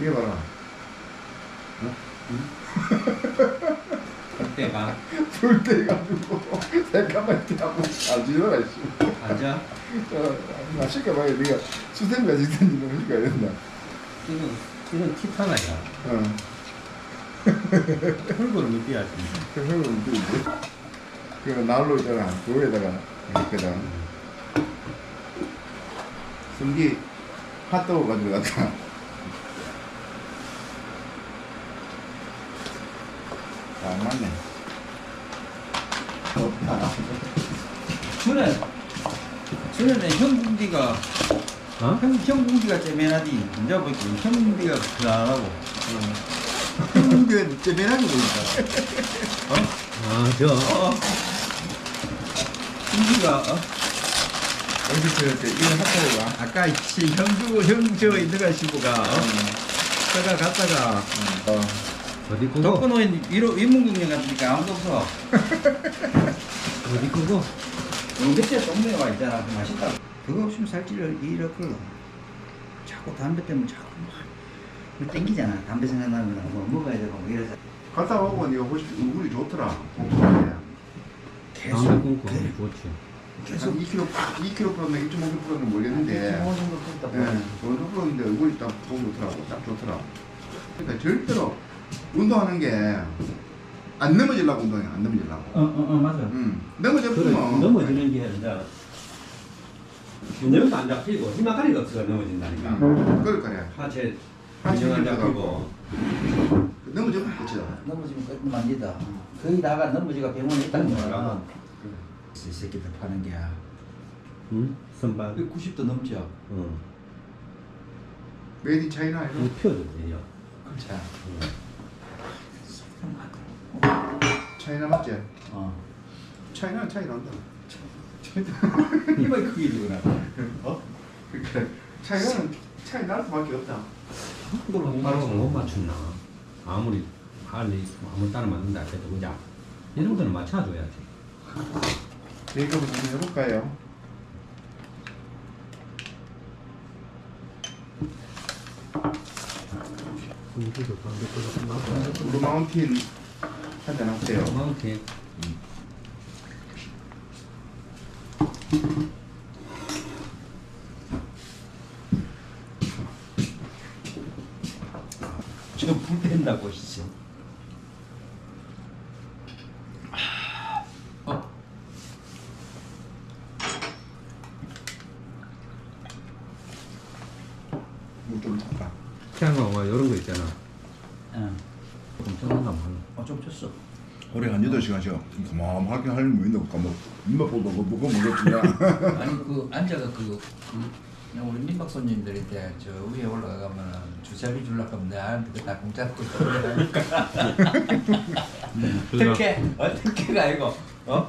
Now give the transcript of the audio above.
이게 봐라. 그때가 불때 가지고 잠깐만 있다고 안 지나가 있어. 앉아. 어, 맛있게 봐야 네가 수생가 지든지 맛있게 해야 된다. 이건 이건 티타나야. 어. 흙으로 형은 또 이제 그 난로 있잖아. 그거에다가 이렇게다. 승기 핫도그 가지고 갔다. 안 맞네. 저는 저는 형 공기가 어? 형, 형 공기가 째매나디 이제 보니까 형 공기가 그나라고 형 공기가 째매나게 보인다 아, 저. 어 공기가 어? 어디서 이렇게 이런 핫도그가? 아까 이 형주 형저 싶어가 어? 갔다가 갔다가 어. 어디 끄고? 독거노인 위로 위문국령 같으니까 아무도 없어 어디 끄고? 용대째 동네에 와 있잖아 그 맛있다 그거 없으면 살찌를 이렇게 자꾸 담배 때문에 자꾸 막 땡기잖아 담배 생각나면 뭐 먹어야 되고 뭐 이래서 갔다 오고 네가 훨씬 얼굴이 좋더라. 한 계속 끊고 그- 좋지. 계속 2kg, 2kg면 2.5kg는 모르겠는데. 어느 정도 컸다 예, 어느 정도인데 얼굴이 딱 보기 좋더라고. 딱 좋더라고. 그러니까 절대로 운동하는 게 안 넘어지려고 운동해. 안 넘어지려고. 어 어 어 맞아 응. 넘어져 그래, 보면 넘어지는 게 이제 균형도 안 잡히고 희망가리가 없어서 넘어진다니까. 그럴 거야. 하체 하체 균형 안 잡히고. 잡히고. 넘어지면 끝이다. 넘어지면 끝 만지다 거의 다가 넘어지가 병원에 있다는 거야 어. 이 새끼들 파는 게야 응? 선발. 90도 넘죠 응. 메이드 인 차이나. 그 펴졌지, 요. 그렇지 차이나 맞지? 어 차이나는 차이 난다. 이만 크게 이구나 어? 그러니까 차이나는 차이 날 수밖에 없다. 그걸 바로 못 맞춘나? 아무리 아니 아무 따라 맞는다 해도 그냥 이 정도는 맞춰줘야지. 이거 한번 해볼까요? 블루 마운틴 한잔 하세요. 마운틴. 저불 뺀다고 씨 어. 물좀 탔다. 태양광 뭐 이런 거 있잖아. 응. 좀 쩌는가 뭐. 어좀 쳤어. 올해 한 8시간씩 그만하게 하려면 뭐 있나 까먹 입맛 보다 그거 먹었지냐 아니 그 앉아가 그, 그 그냥 우리 민박 손님들인데 저 위에 올라가면 주차비 줄라고 하면 나한테 다 공짜로 그러니까 그래서 특혜 어 특혜가 아니고 어